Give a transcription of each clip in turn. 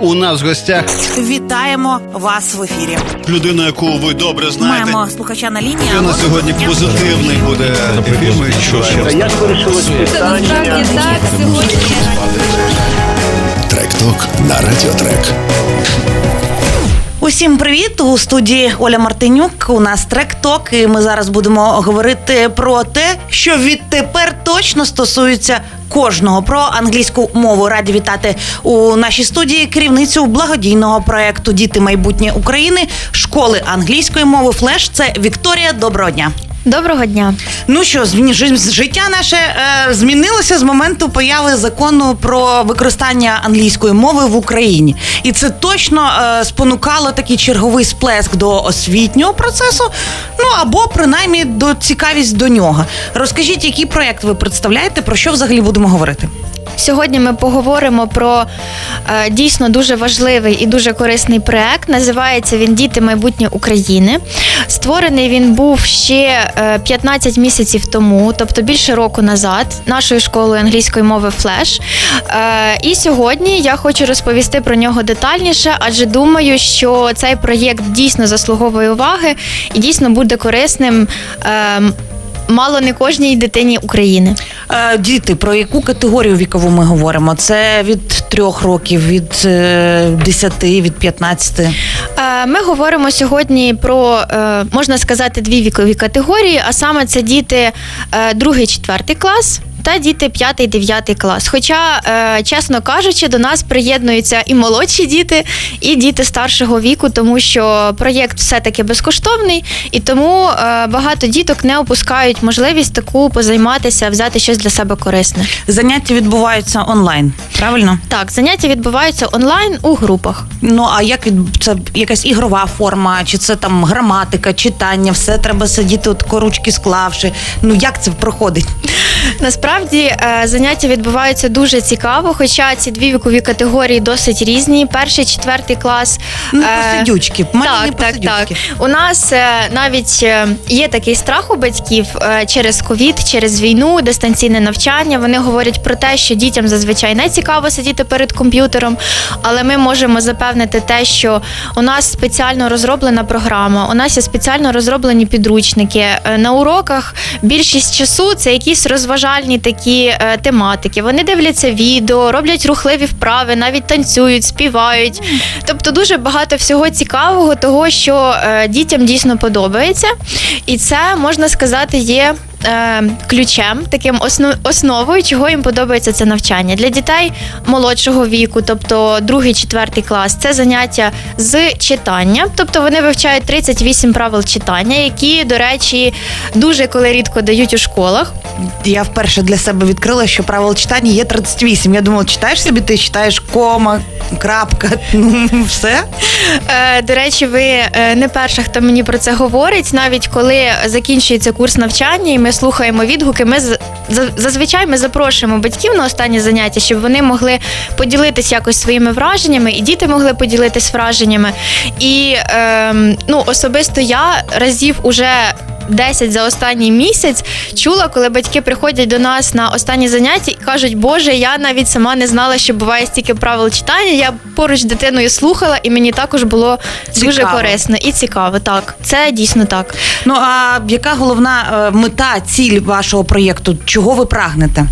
У нас в гостях Вітаємо вас в ефірі. людина, яку ви добре знаєте. Маємо слухача на лінії. Це на сьогодні позитивний буде ефір. Ми що ще Як вирішилось питання? Насправді так сьогодні. Трек-ток на Радіотрек. Усім привіт у студії Оля Мартинюк. У нас трек-ток, і ми зараз будемо говорити про те, що відтепер точно стосується кожного. Про англійську мову раді вітати у нашій студії керівницю благодійного проекту Діти майбутнє України школи англійської мови Флеш. Це Вікторія. Доброго дня. Доброго дня. Ну що, життя наше е, змінилося з моменту появи закону про використання англійської мови в Україні, і це точно е, спонукало такий черговий сплеск до освітнього процесу. Ну або принаймні до цікавість до нього. Розкажіть, який проект ви представляєте, про що взагалі будемо говорити? Сьогодні ми поговоримо про е, дійсно дуже важливий і дуже корисний проект. Називається він Діти майбутнє України. Створений він був ще е, 15 місяців тому, тобто більше року назад, нашою школою англійської мови Флеш. Е, і сьогодні я хочу розповісти про нього детальніше, адже думаю, що цей проєкт дійсно заслуговує уваги і дійсно буде корисним. е, Мало не кожній дитині України. Е, діти, про яку категорію вікову ми говоримо? Це від трьох років, від е, десяти, від п'ятнадцяти. Е, Ми говоримо сьогодні про е, можна сказати дві вікові категорії, а саме це діти е, другий, четвертий клас. Та діти 5-9 клас. Хоча, е, чесно кажучи, до нас приєднуються і молодші діти, і діти старшого віку, тому що проєкт все-таки безкоштовний, і тому е, багато діток не опускають можливість таку позайматися, взяти щось для себе корисне. Заняття відбуваються онлайн, правильно? Так, заняття відбуваються онлайн у групах. Ну а як від це якась ігрова форма, чи це там граматика, читання, все треба сидіти от ручки склавши. Ну як це проходить? Насправді е, заняття відбуваються дуже цікаво, хоча ці дві вікові категорії досить різні. Перший, четвертий клас. Ну, е, посидючки, Так, так, посидючки. так. У нас е, навіть є такий страх у батьків через ковід, через війну, дистанційне навчання. Вони говорять про те, що дітям зазвичай не цікаво сидіти перед комп'ютером, але ми можемо запевнити те, що у нас спеціально розроблена програма, у нас є спеціально розроблені підручники. На уроках більшість часу це якісь розважальні такі е, тематики. Вони дивляться відео, роблять рухливі вправи, навіть танцюють, співають. Тобто дуже багато всього цікавого, того, що е, дітям дійсно подобається. І це можна сказати є. Е, Ключем, таким основ, основою, чого їм подобається це навчання для дітей молодшого віку, тобто другий, четвертий клас, це заняття з читання. Тобто вони вивчають 38 правил читання, які, до речі, дуже коли рідко дають у школах. Я вперше для себе відкрила, що правил читання є 38. Я думала, читаєш собі, ти читаєш кома, крапка, ну все. Е, До речі, ви е, не перша, хто мені про це говорить. Навіть коли закінчується курс навчання, і ми слухаємо відгуки, ми зазвичай ми запрошуємо батьків на останні заняття, щоб вони могли поділитись якось своїми враженнями, і діти могли поділитись враженнями. І ем, ну, особисто я разів уже. 10 за останній місяць чула, коли батьки приходять до нас на останні заняття і кажуть, Боже, я навіть сама не знала, що буває стільки правил читання. Я поруч з дитиною слухала, і мені також було дуже Цікаво. корисно і цікаво. Так, це дійсно так. Ну а яка головна е, мета, ціль вашого проєкту? Чого ви прагнете?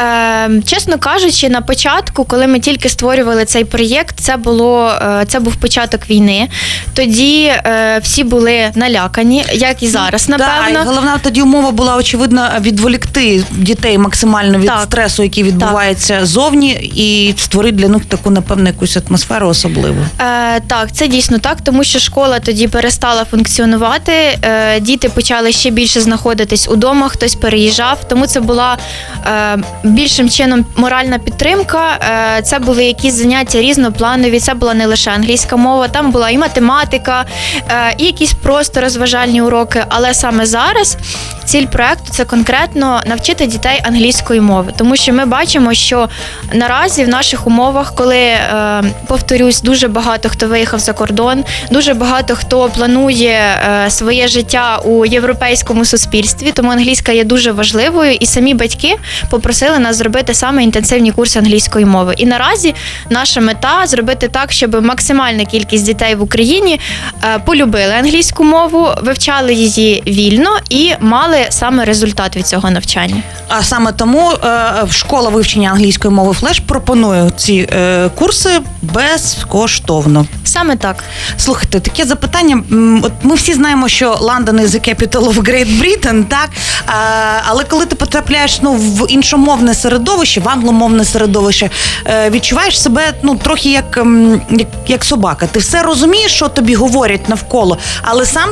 Е, чесно кажучи, на початку, коли ми тільки створювали цей проєкт, це було е, це був початок війни. Тоді е, всі були налякані, як і зараз, Да, напевно. і головна тоді умова була очевидно відволікти дітей максимально від Так. стресу, який відбувається зовні, і створити для них таку напевно якусь атмосферу особливу. Е, так, це дійсно так, тому що школа тоді перестала функціонувати. Е, діти почали ще більше знаходитись удома, хтось переїжджав. Тому це була е, більшим чином моральна підтримка. Е, це були якісь заняття різнопланові. Це була не лише англійська мова, там була і математика, е, і якісь просто розважальні уроки. Але саме зараз ціль проекту це конкретно навчити дітей англійської мови, тому що ми бачимо, що наразі в наших умовах, коли е, повторюсь, дуже багато хто виїхав за кордон, дуже багато хто планує своє життя у європейському суспільстві, тому англійська є дуже важливою, і самі батьки попросили нас зробити саме інтенсивні курси англійської мови. І наразі наша мета зробити так, щоб максимальна кількість дітей в Україні е, полюбили англійську мову, вивчали її вільно і мали саме результат від цього навчання. А саме тому е, школа вивчення англійської мови Флеш пропонує ці е, курси безкоштовно. Саме так. Слухайте, таке запитання. От ми всі знаємо, що Лондон is the capital of Great Britain, так? Але коли ти потрапляєш ну, в іншомовне середовище, в англомовне середовище, е, відчуваєш себе ну, трохи як, ем, як, як собака. Ти все розумієш, що тобі говорять навколо, але сам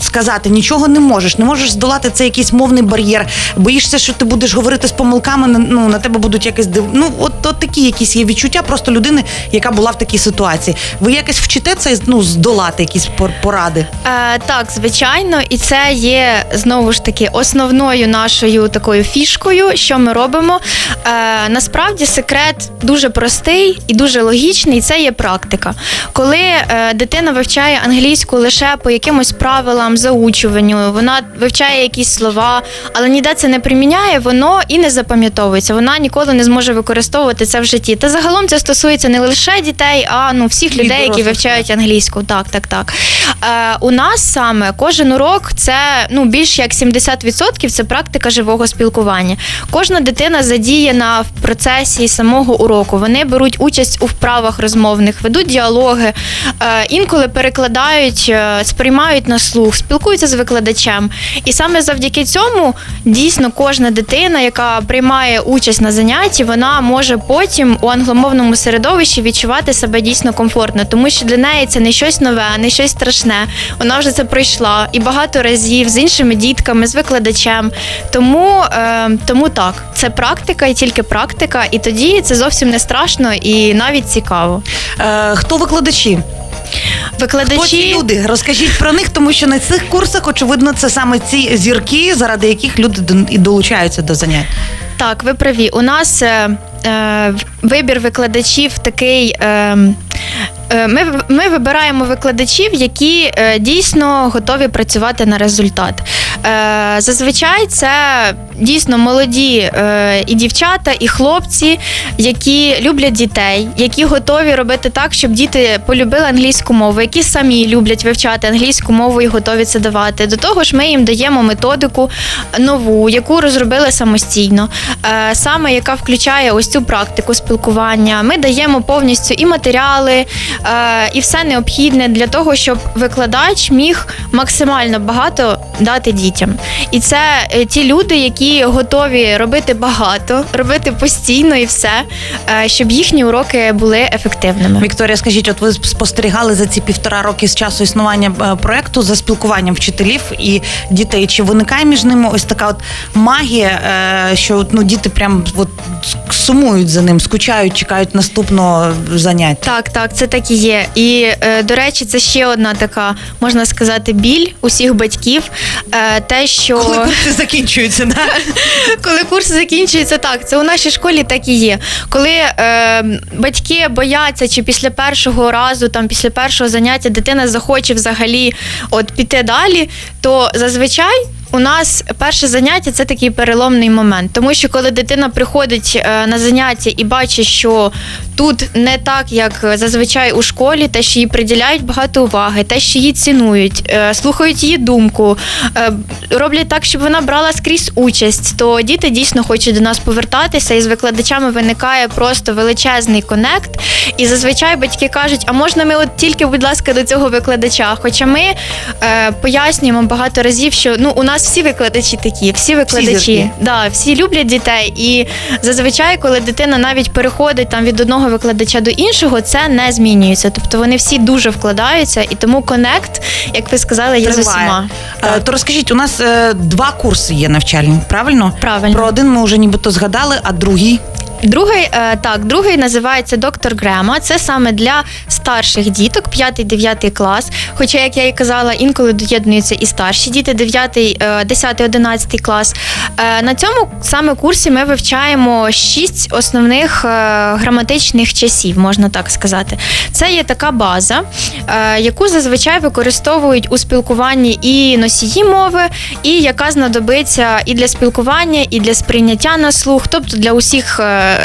сказати нічого не можеш. Не можеш здолати цей якийсь мовний бар'єр. Боїшся, що ти будеш говорити з помилками, ну, на тебе будуть якось див... Ну, от, от такі якісь є відчуття просто людини, яка була в такій ситуації. Ви якось вчите це ну, здолати, якісь пор- поради. Е, так, звичайно, і це є знову ж таки основною нашою такою фішкою, що ми робимо. Е, насправді секрет дуже простий і дуже логічний. і Це є практика. Коли е, дитина вивчає англійську лише по якимось правилам заучуванню, вона вивчає якісь слова, але ніде це не приміняє, воно і не запам'ятовується. Вона ніколи не зможе використовувати це в житті. Та загалом це стосується не лише дітей, а ну всіх людей, які вивчають англійську. Так, так, так. Е, у нас саме кожен урок це ну більш як 70% це практика живого спілкування. Кожна дитина задіяна в процесі самого уроку. Вони беруть участь у вправах розмовних, ведуть діалоги, е, інколи перекладають, е, сприймають на слух, спілкуються з викладачем. І саме завдяки цьому дійсно кожна дитина, яка приймає участь на занятті, вона може потім у англомовному середовищі відчувати себе дійсно комфортно, тому що для неї це не щось нове, не щось страшне. Вона вже це пройшла і багато разів з іншими дітками, з викладачем. Тому, е, тому так, це практика і тільки практика, і тоді це зовсім не страшно і навіть цікаво. Е, хто викладачі? Викладачі Хто ці люди? Розкажіть про них, тому що на цих курсах, очевидно, це саме ці зірки, заради яких люди і долучаються до занять. Так, ви праві. У нас е, е, вибір викладачів такий. Е, е, ми, ми вибираємо викладачів, які е, дійсно готові працювати на результат. Е, зазвичай це дійсно молоді е, і дівчата, і хлопці, які люблять дітей, які готові робити так, щоб діти полюбили англійську мову, які самі люблять вивчати англійську мову і готові це давати. До того ж, ми їм даємо методику нову, яку розробили самостійно, е, саме яка включає ось цю практику спілкування. Ми даємо повністю і матеріали, і все необхідне для того, щоб викладач міг максимально багато дати дітям. І це е, ті люди, які готові робити багато, робити постійно і все, е, щоб їхні уроки були ефективними. Вікторія, скажіть, от ви спостерігали за ці півтора роки з часу існування е, проекту за спілкуванням вчителів і дітей. Чи виникає між ними ось така от магія, що ну діти прям от сумують за ним, скучають, чекають наступного заняття? Так, так, це так і є. І до речі, це ще одна така, можна сказати, біль усіх батьків. Те, що Коли курси закінчуються, да? коли курс закінчується, так це у нашій школі так і є. Коли е, батьки бояться, чи після першого разу, там після першого заняття дитина захоче взагалі от піти далі, то зазвичай. У нас перше заняття це такий переломний момент, тому що коли дитина приходить е, на заняття і бачить, що тут не так, як зазвичай у школі, те, що їй приділяють багато уваги, те, що її цінують, е, слухають її думку, е, роблять так, щоб вона брала скрізь участь, то діти дійсно хочуть до нас повертатися, і з викладачами виникає просто величезний конект. І зазвичай батьки кажуть: а можна ми от тільки, будь ласка, до цього викладача? Хоча ми пояснюємо багато разів, що ну у нас всі викладачі такі, всі викладачі, зірки. да, всі люблять дітей. І зазвичай, коли дитина навіть переходить там від одного викладача до іншого, це не змінюється. Тобто вони всі дуже вкладаються, і тому конект, як ви сказали, є з Триває. усіма. Е, То розкажіть, у нас е, два курси є навчальні, правильно? Правильно. Про один ми вже нібито згадали, а другий Другий, е, так, другий називається доктор Грема. Це саме для старших діток, 5-9 клас. Хоча, як я і казала, інколи доєднуються і старші діти, 9, е, 10, 11 клас. Е, На цьому саме курсі ми вивчаємо шість основних е, граматичних часів, можна так сказати. Це є така база, яку зазвичай використовують у спілкуванні і носії мови, і яка знадобиться і для спілкування, і для сприйняття на слух, тобто для усіх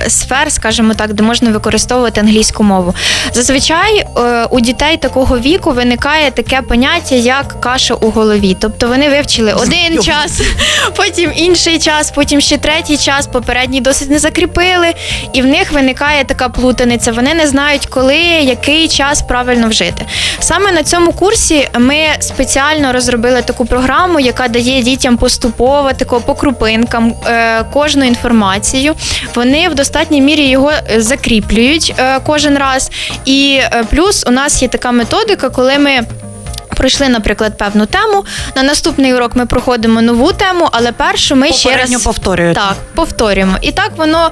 сфер, скажімо так, де можна використовувати англійську мову. Зазвичай е, у дітей такого віку виникає таке поняття, як каша у голові. Тобто вони вивчили один час, потім інший час, потім ще третій час, попередній досить не закріпили, і в них виникає така плутаниця. Вони не знають, коли, який час правильно вжити. Саме на цьому курсі ми спеціально розробили таку програму, яка дає дітям поступово тако по крупинкам е, кожну інформацію. Вони в достатній мірі його е, закріплюють е, кожен раз. І е, плюс у нас є така методика, коли ми. Пройшли, наприклад, певну тему. На наступний урок ми проходимо нову тему, але першу ми ще раз повторюєте. Так, повторюємо. І так воно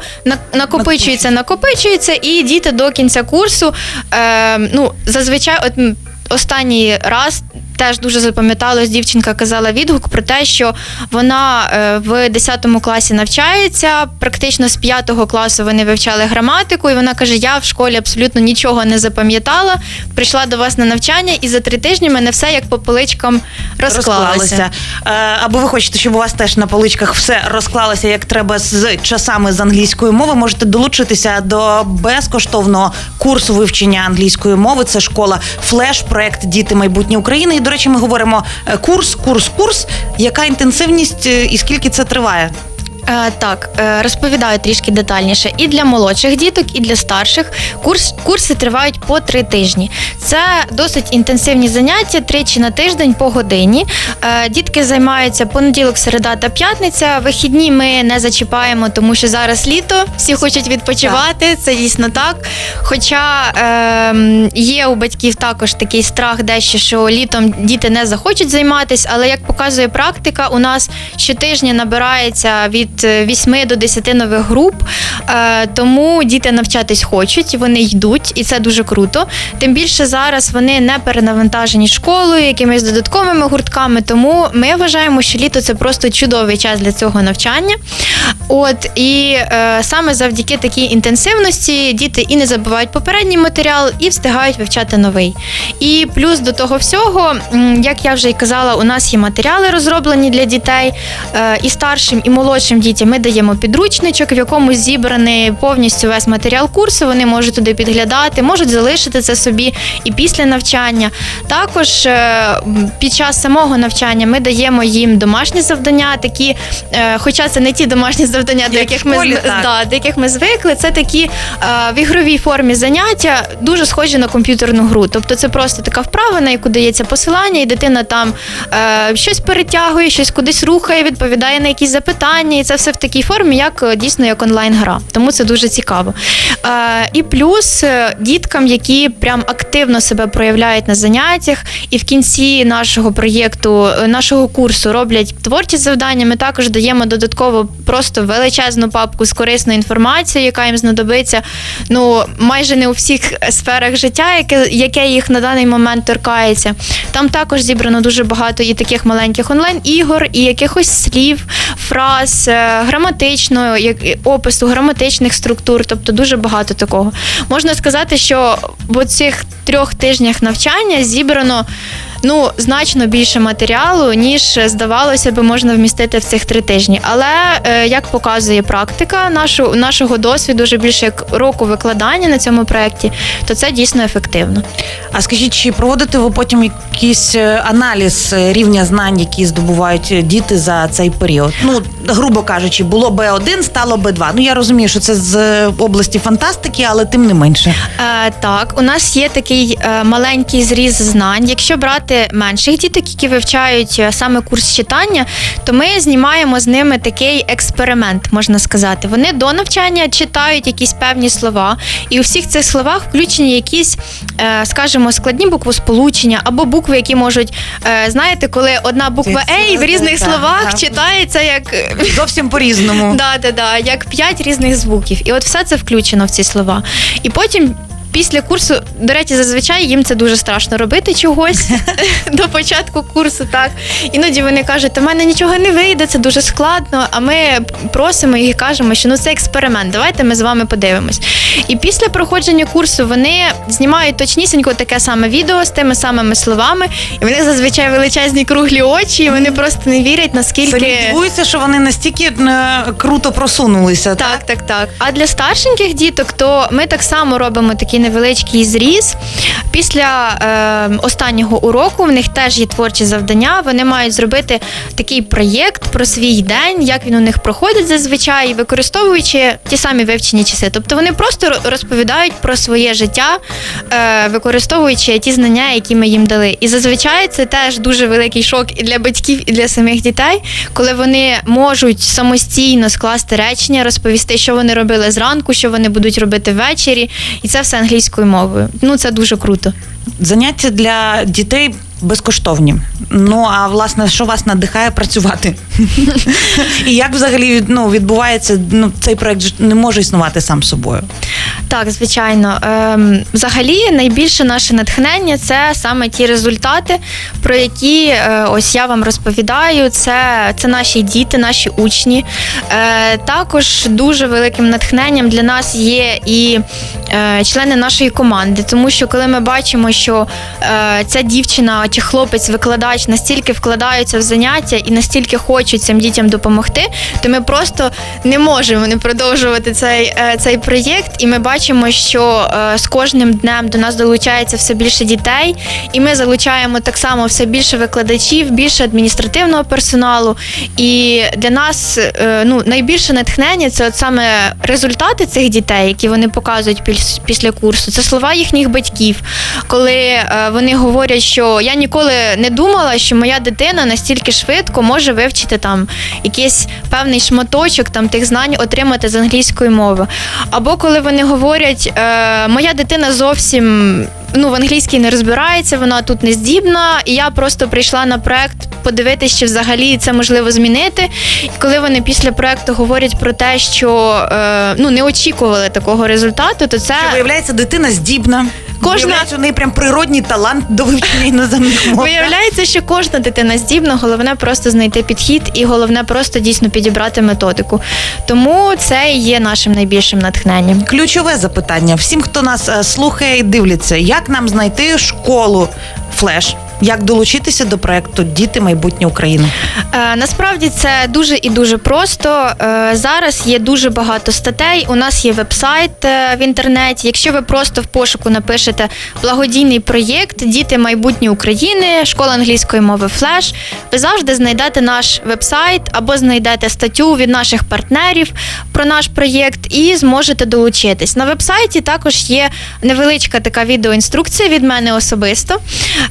накопичується, накопичується, і діти до кінця курсу. Е, ну, зазвичай, от останній раз. Теж дуже запам'яталось, дівчинка казала відгук про те, що вона е, в 10 класі навчається. Практично з 5 класу вони вивчали граматику, і вона каже: Я в школі абсолютно нічого не запам'ятала. Прийшла до вас на навчання, і за три тижні мене все як по поличкам розклалося. Е, Або ви хочете, щоб у вас теж на поличках все розклалося як треба з часами з англійської мови. Можете долучитися до безкоштовного курсу вивчення англійської мови. Це школа Флеш, проект Діти майбутнє України. До речі, ми говоримо е, курс, курс, курс. Яка інтенсивність е, і скільки це триває? Е, так, е, розповідаю трішки детальніше. І для молодших діток, і для старших курс, курси тривають по три тижні. Це досить інтенсивні заняття, тричі на тиждень по годині. Е, дітки займаються понеділок, середа та п'ятниця. Вихідні ми не зачіпаємо, тому що зараз літо, всі хочуть відпочивати. Це дійсно так. Хоча е, є у батьків також такий страх, дещо що літом діти не захочуть займатися, але як показує практика, у нас щотижня набирається від 8 до 10 нових груп, е, тому діти навчатись хочуть, вони йдуть, і це дуже круто. Тим більше зараз вони не перенавантажені школою, якимись додатковими гуртками. Тому ми вважаємо, що літо це просто чудовий час для цього навчання. От і е, саме завдяки такій інтенсивності діти і не забувають попередній матеріал, і встигають вивчати новий. І плюс до того всього, як я вже й казала, у нас є матеріали розроблені для дітей е, і старшим, і молодшим дітям. Ми даємо підручничок, в якому зібраний повністю весь матеріал курсу. Вони можуть туди підглядати, можуть залишити це собі і після навчання. Також е, під час самого навчання ми даємо їм домашні завдання, такі, е, хоча це не ті домашні завдання, до яких ми школі, да, до яких ми звикли. Це такі е, в ігровій формі заняття, дуже схожі на комп'ютерну гру. Тобто це просто така вправа, на яку дається посилання, і дитина там щось перетягує, щось кудись рухає, відповідає на якісь запитання, і це все в такій формі, як е, дійсно як онлайн-гра. Тому це дуже цікаво. Е, і плюс е, діткам, які прям активно себе проявляють на заняттях, і в кінці нашого проєкту, е, нашого курсу роблять творчі завдання. Ми також даємо додатково просто величезну папку з корисною інформацією, яка їм знадобиться ну майже не у всіх сферах життя, яке, яке їх на даний момент торкається. Там також зібрано дуже багато і таких маленьких онлайн-ігор, і якихось слів, фраз, граматичного, як опису граматичних структур, тобто дуже багато такого. Можна сказати, що в цих трьох тижнях навчання зібрано ну значно більше матеріалу, ніж здавалося би, можна вмістити в цих три тижні. Але е, як показує практика нашу, нашого досвіду, вже більше як року викладання на цьому проєкті, то це дійсно ефективно. А скажіть, чи проводите ви потім якийсь е, аналіз е, рівня знань, які здобувають е, діти за цей період? Ну, грубо кажучи, було Б1, стало Б2. Ну я розумію, що це з е, області фантастики, але тим не менше. Е, так, у нас є такий е, маленький зріз знань. Якщо брати взяти менших діток, які вивчають е, саме курс читання, то ми знімаємо з ними такий експеримент, можна сказати. Вони до навчання читають якісь певні слова, і у всіх цих словах включені якісь, е, скажімо, складні буквосполучення або букви, які можуть, е, знаєте, коли одна буква «ей» в різних словах читається як Зовсім по-різному. Да, да, да, як п'ять різних звуків. І от все це включено в ці слова. І потім. Після курсу, до речі, зазвичай їм це дуже страшно робити чогось до початку курсу. Так іноді вони кажуть, у мене нічого не вийде, це дуже складно. А ми просимо їх і кажемо, що ну це експеримент. Давайте ми з вами подивимось. І після проходження курсу вони знімають точнісінько таке саме відео з тими самими словами, і в них зазвичай величезні круглі очі, і вони просто не вірять, наскільки дивуються, що вони настільки е, круто просунулися. так, так, так. А для старшеньких діток, то ми так само робимо такий невеличкий зріз. Після е, останнього уроку в них теж є творчі завдання. Вони мають зробити такий проєкт про свій день, як він у них проходить зазвичай, використовуючи ті самі вивчені часи. Тобто вони просто розповідають про своє життя, е, використовуючи ті знання, які ми їм дали. І зазвичай це теж дуже великий шок і для батьків, і для самих дітей, коли вони можуть самостійно скласти речення, розповісти, що вони робили зранку, що вони будуть робити ввечері, і це все англійською мовою. Ну це дуже круто. Заняття для дітей безкоштовні. Ну а власне, що вас надихає працювати? І як взагалі ну, відбувається ну, цей проект не може існувати сам собою. Так, звичайно. Ем, взагалі, найбільше наше натхнення це саме ті результати, про які е, ось я вам розповідаю. Це, це наші діти, наші учні. Е, також дуже великим натхненням для нас є і е, члени нашої команди, тому що коли ми бачимо, що е, ця дівчина чи хлопець, викладач настільки вкладаються в заняття і настільки хочуть цим дітям допомогти, то ми просто не можемо не продовжувати цей, е, цей проєкт. І ми бачимо, що е, з кожним днем до нас долучається все більше дітей, і ми залучаємо так само все більше викладачів, більше адміністративного персоналу. І для нас е, ну, найбільше натхнення це от саме результати цих дітей, які вони показують після курсу. Це слова їхніх батьків, коли вони говорять, що я ніколи не думала, що моя дитина настільки швидко може вивчити там якийсь певний шматочок там тих знань отримати з англійської мови. Або коли вони говорять, е, моя дитина зовсім ну, в англійській не розбирається, вона тут не здібна, і я просто прийшла на проект подивитися, чи взагалі це можливо змінити. І коли вони після проекту говорять про те, що е, ну не очікували такого результату, то це Що виявляється, дитина здібна. Кожна- у неї прям природній талант до вивчення іноземних мов. Виявляється, що кожна дитина здібна, головне просто знайти підхід і головне просто дійсно підібрати методику. Тому це і є нашим найбільшим натхненням. Ключове запитання всім, хто нас е, слухає і дивляться, як нам знайти школу флеш, як долучитися до проекту Діти майбутнє України. Е, насправді це дуже і дуже просто. Е, зараз є дуже багато статей. У нас є вебсайт е, в інтернеті. Якщо ви просто в пошуку напишете благодійний проєкт Діти майбутнє України, школа англійської мови Флеш, ви завжди знайдете наш вебсайт або знайдете статтю від наших партнерів про наш проєкт і зможете долучитись. На вебсайті також є невеличка така відеоінструкція від мене особисто,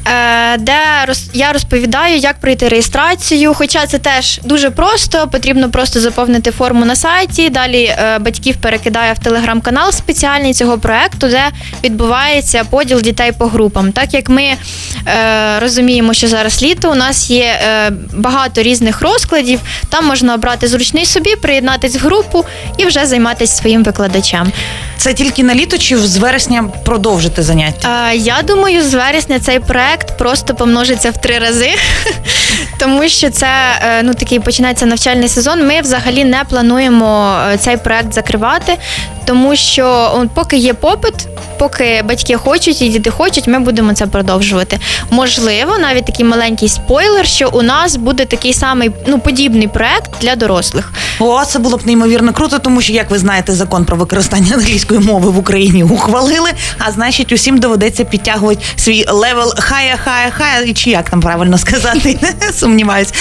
е, де роз- я розповідаю, як пройти реєстрацію. Хоча це теж дуже просто, потрібно просто заповнити форму на сайті. Далі е, батьків перекидає в телеграм-канал спеціальний цього проекту, де відбувається поділ дітей по групам. Так як ми е, розуміємо, що зараз літо, у нас є е, багато різних розкладів. Там можна обрати зручний собі, приєднатись в групу і вже займатися своїм викладачем. Це тільки на літо чи з вересня продовжити заняття? Е, Я думаю, з вересня цей проект просто помножиться в три рази, тому що це е, ну такий починається навчальний сезон. Ми взагалі не плануємо е, цей проект закривати, тому що от, поки є попит, поки батьки хочуть і діти хочуть, ми будемо це продовжувати. Можливо, навіть такий маленький спойлер, що у нас буде такий самий ну подібний проект для дорослих. О, це було б неймовірно круто, тому що, як ви знаєте, закон про використання англійської мови в Україні ухвалили. А значить, усім доведеться підтягувати свій левел хая, хая, хая, чи як там правильно сказати, сумніваюсь.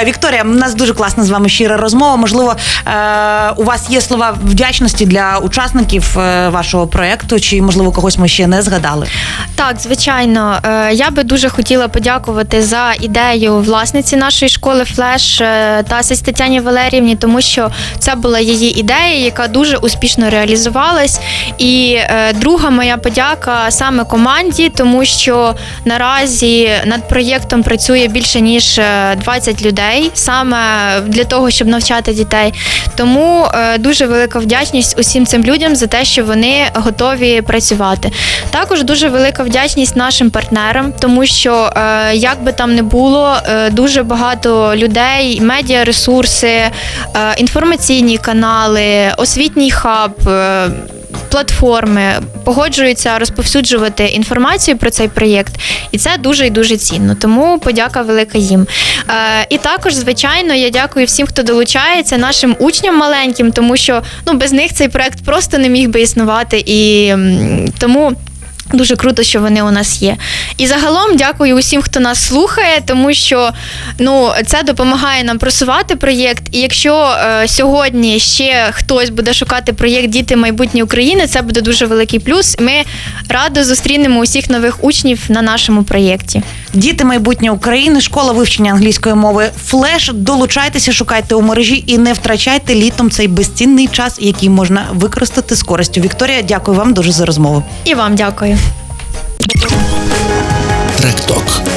Е, Вікторія, у нас дуже класна з вами щира розмова. Можливо, е, у вас є слова вдячності для учасників е, вашого проекту, чи можливо когось ми ще не згадали. Так, звичайно, Е, я би дуже хотіла подякувати за ідею власниці нашої школи Флеш е, Тасі Тетяні Валеріївні, тому що це була її ідея, яка дуже успішно реалізувалась. І друга моя подяка саме команді, тому що наразі над проєктом працює більше ніж е, 20 людей саме для того, щоб навчати дітей. Тому дуже велика вдячність усім цим людям за те, що вони готові працювати. Також дуже велика вдячність нашим партнерам, тому що е, як би там не було, е, дуже багато людей, медіаресурси, ресурси, інформаційні канали, освітній хаб. Платформи погоджуються розповсюджувати інформацію про цей проєкт, і це дуже і дуже цінно. Тому подяка велика їм. Е, і також, звичайно, я дякую всім, хто долучається, нашим учням маленьким, тому що ну без них цей проект просто не міг би існувати. І тому. Дуже круто, що вони у нас є. І загалом дякую усім, хто нас слухає, тому що ну це допомагає нам просувати проєкт. І якщо е, сьогодні ще хтось буде шукати проєкт Діти майбутнє України, це буде дуже великий плюс. Ми радо зустрінемо усіх нових учнів на нашому проєкті. Діти майбутнє України, школа вивчення англійської мови Флеш. Долучайтеся, шукайте у мережі і не втрачайте літом цей безцінний час, який можна використати з користю. Вікторія, дякую вам дуже за розмову. І вам дякую. Трек-ток.